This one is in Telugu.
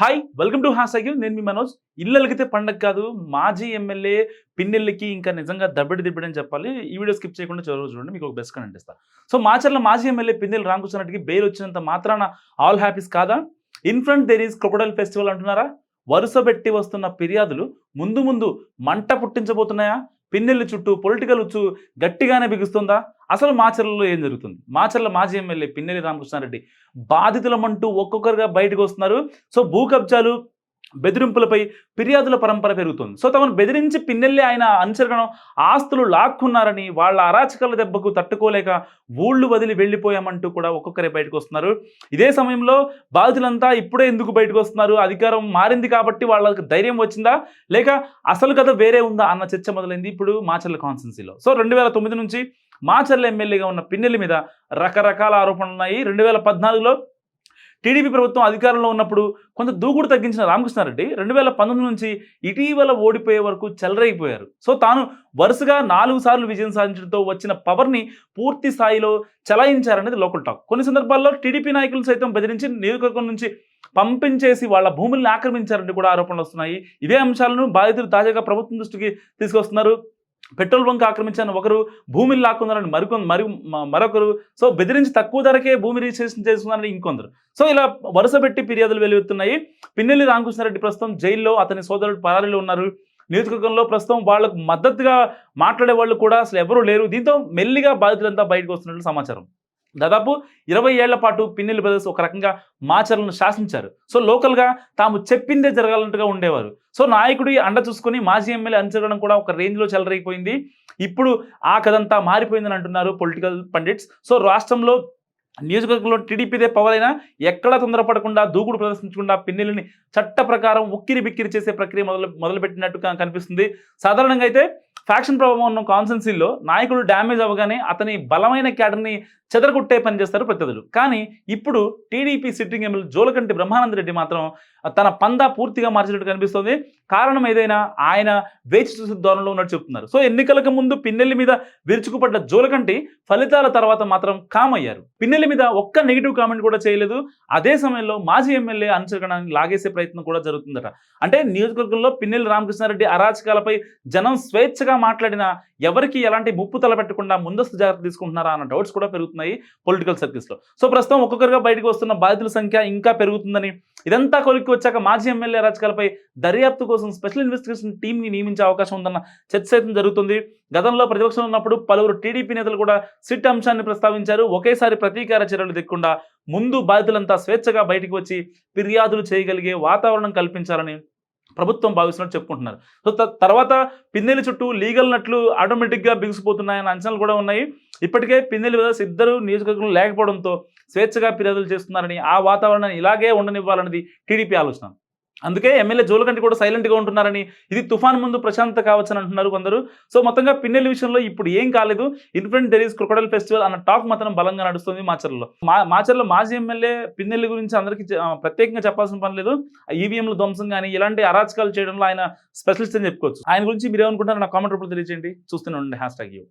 హాయ్ వెల్కమ్ టు హాసగ్యూ నేను మీ మనోజ్. ఇల్లు అలిగితే పండగ కాదు మాజీ ఎమ్మెల్యే పిన్నెళ్ళకి ఇంకా నిజంగా దబ్బడి దిబ్బడి అని చెప్పాలి. ఈ వీడియో స్కిప్ చేయకుండా చివరి చూడండి మీకు ఒక బెస్ట్ కన్ ఇస్తాను సో మాచర్ల మాజీ ఎమ్మెల్యే పిన్నెల్లి రామకృష్ణరెడ్డికి బెయిల్ వచ్చినంత మాత్రాన ఆల్ హ్యాపీస్ కాదా? In front there is crocodile festival అంటున్నారా? వరుస పెట్టి వస్తున్న ఫిర్యాదులు ముందు ముందు మంట పుట్టించబోతున్నాయా? పిన్నెల్లి చుట్టూ పొలిటికల్ ఉచ్చు గట్టిగానే బిగుస్తుందా? అసలు మాచర్లలో ఏం జరుగుతుంది? మాచర్ల మాజీ ఎమ్మెల్యే పిన్నెల్లి రామకృష్ణారెడ్డి బాధితులమంటూ ఒక్కొక్కరుగా బయటకు వస్తున్నారు. సో భూ కబ్జాలు బెదిరింపులపై ఫిర్యాదుల పరంపర పెరుగుతుంది. సో తమను బెదిరించి పిన్నెల్లి ఆయన అనుసరణ ఆస్తులు లాక్కున్నారని వాళ్ళ అరాచకాల దెబ్బకు తట్టుకోలేక ఊళ్ళు వదిలి వెళ్ళిపోయామంటూ కూడా ఒక్కొక్కరే బయటకు వస్తున్నారు. ఇదే సమయంలో బాధితులంతా ఇప్పుడే ఎందుకు బయటకు వస్తున్నారు? అధికారం మారింది కాబట్టి వాళ్ళకి ధైర్యం వచ్చిందా? లేక అసలు కథ వేరే ఉందా అన్న చర్చ మొదలైంది ఇప్పుడు మాచర్ల కాన్స్టెన్సీలో సో రెండు వేల తొమ్మిది నుంచి మాచర్ల ఎమ్మెల్యేగా ఉన్న పిన్నెల్లి మీద రకరకాల ఆరోపణలు ఉన్నాయి రెండు వేల పద్నాలుగులో టీడీపీ ప్రభుత్వం అధికారంలో ఉన్నప్పుడు కొంత దూకుడు తగ్గించిన రామకృష్ణారెడ్డి రెండు వేల పంతొమ్మిది నుంచి ఇటీవల ఓడిపోయే వరకు చెలరైపోయారు సో తాను వరుసగా నాలుగు సార్లు విజయం సాధించడంతో వచ్చిన పవర్ని పూర్తి స్థాయిలో చలాయించారనేది లోకల్ టాక్. కొన్ని సందర్భాల్లో టీడీపీ నాయకులు సైతం బెదిరించి నియోజకవర్గం నుంచి పంపించేసి వాళ్ళ భూముల్ని ఆక్రమించారని కూడా ఆరోపణలు వస్తున్నాయి. ఇదే అంశాలను బాధితులు తాజాగా ప్రభుత్వం దృష్టికి తీసుకొస్తున్నారు. పెట్రోల్ బంక్ ఆక్రమించిన ఒకరు భూమిని లాక్కున్నారని మరికొంది మరి మరొకరు. సో బెదిరించి తక్కువ ధరకే భూమి రిజిస్ట్రేషన్ చేసుకున్నారని ఇంకొందరు. సో ఇలా వరుస పెట్టి ఫిర్యాదులు వెలువెత్తున్నాయి. పిన్నెల్లి రామకృష్ణారెడ్డి ప్రస్తుతం జైల్లో అతని సోదరుడు పరారీలో ఉన్నారు. నియోజకవర్గంలో ప్రస్తుతం వాళ్ళకు మద్దతుగా మాట్లాడే వాళ్ళు కూడా అసలు ఎవరూ లేరు. దీంతో మెల్లిగా బాధితులంతా బయటకు వస్తున్నట్లు సమాచారం. దాదాపు ఇరవై ఏళ్ళ పాటు పిన్నెల్లి బ్రదర్స్ ఒక రకంగా మాచర్లను శాసించారు. సో లోకల్గా తాము చెప్పిందే జరగాలన్నట్టుగా ఉండేవారు. సో నాయకుడి అండ చూసుకుని మాజీ ఎమ్మెల్యే అనుసరడం కూడా ఒక రేంజ్లో చెలరైపోయింది ఇప్పుడు ఆ కథంతా మారిపోయిందని అంటున్నారు పొలిటికల్ పండిట్స్. సో రాష్ట్రంలో నియోజకవర్గంలో టీడీపీదే పవర్ అయినా ఎక్కడా తొందరపడకుండా దూకుడు ప్రదర్శించకుండా పిన్నెల్లిని చట్ట ప్రకారం ఉక్కిరి బిక్కిరి చేసే ప్రక్రియ మొదలు మొదలుపెట్టినట్టుగా కనిపిస్తుంది. సాధారణంగా అయితే ఫ్యాక్షన్ ప్రభావం ఉన్న కాన్సెన్సీలో నాయకుడు డ్యామేజ్ అవ్వగానే అతని బలమైన క్యాడర్ని చెదరగొట్టే పని చేస్తారు ప్రత్యర్థులు. కానీ ఇప్పుడు TDP sitting MLA Jolakanti Brahmananda Reddy మాత్రం తన పందా పూర్తిగా మార్చినట్టు కనిపిస్తుంది. కారణం ఏదైనా ఆయన వేచి చూసే ధోరణిలో ఉన్నట్టు చెప్తున్నారు. సో ఎన్నికలకు ముందు పిన్నెల్లి మీద విరుచుకుపడ్డ జోలకంటి ఫలితాల తర్వాత మాత్రం కామ్ అయ్యారు. పిన్నెల్లి మీద ఒక్క నెగిటివ్ కామెంట్ కూడా చేయలేదు. అదే సమయంలో మాజీ ఎమ్మెల్యే అనుసరణాన్ని లాగేసే ప్రయత్నం కూడా జరుగుతుందట. అంటే నియోజకవర్గంలో పిన్నెల్లి రామకృష్ణారెడ్డి అరాచకాలపై జనం స్వేచ్ఛగా మాట్లాడినా ఎవరికి ఎలాంటి ముప్పు తలపెట్టకుండా ముందస్తు జాగ్రత్త తీసుకుంటున్నారా అన్న డౌట్స్ కూడా పెరుగుతున్నాయి పొలిటికల్ సర్కిల్స్లో సో ప్రస్తుతం ఒక్కొక్కరుగా బయటకు వస్తున్న బాధితుల సంఖ్య ఇంకా పెరుగుతుందని ఇదంతా కొలిక్కి వచ్చాక మాజీ ఎమ్మెల్యే రాజకీయాలపై దర్యాప్తు కోసం స్పెషల్ ఇన్వెస్టిగేషన్ టీంని నియమించే అవకాశం ఉందన్న చర్చ సైతం జరుగుతుంది. గతంలో ప్రతిపక్షంలో ఉన్నప్పుడు పలువురు టీడీపీ నేతలు కూడా సిట్ అంశాన్ని ప్రస్తావించారు. ఒకేసారి ప్రతీకార చర్యలు దిక్కుండా ముందు బాధితులంతా స్వేచ్ఛగా బయటికి వచ్చి ఫిర్యాదులు చేయగలిగే వాతావరణం కల్పించాలని ప్రభుత్వం భావిస్తున్నట్టు చెప్పుకుంటున్నారు. సో త- తర్వాత పిన్నెలి చుట్టూ లీగల్ నట్లు ఆటోమేటిక్గా బిగుసిపోతున్నాయన్న అంచనాలు కూడా ఉన్నాయి. ఇప్పటికే పిన్నెలి బ్రదర్స్ ఇద్దరు నియోజకవర్గంలో లేకపోవడంతో స్వేచ్ఛగా ఫిర్యాదులు చేస్తున్నారని ఆ వాతావరణాన్ని ఇలాగే ఉండనివ్వాలన్నది టీడీపీ ఆలోచన. అందుకే ఎమ్మెల్యే జోలకంటి కూడా సైలెంట్గా ఉంటున్నారని ఇది తుఫాన్ ముందు ప్రశాంతత కావచ్చని అంటున్నారు కొందరు. సో మొత్తంగా పిన్నెల విషయంలో ఇప్పుడు ఏం కాలేదు. In front there is crocodile festival అన్న టాక్ మాత్రం బలంగా నడుస్తుంది మాచర్లలో మా మాచర్లో మాజీ ఎమ్మెల్యే పిన్నెల్లి గురించి అందరికీ ప్రత్యేకంగా చెప్పాల్సిన పని లేదు. ఈవీఎంలు ధ్వంసం కానీ ఇలాంటి అరాచకాలు చేయడంలో ఆయన స్పెషలిస్ట్ అని చెప్పుకోవచ్చు. ఆయన గురించి మీరేమనుకుంటారో నా కామెంట్ రూపంలో తెలియజేయండి చూస్తూనే ఉండండి. Hash tag you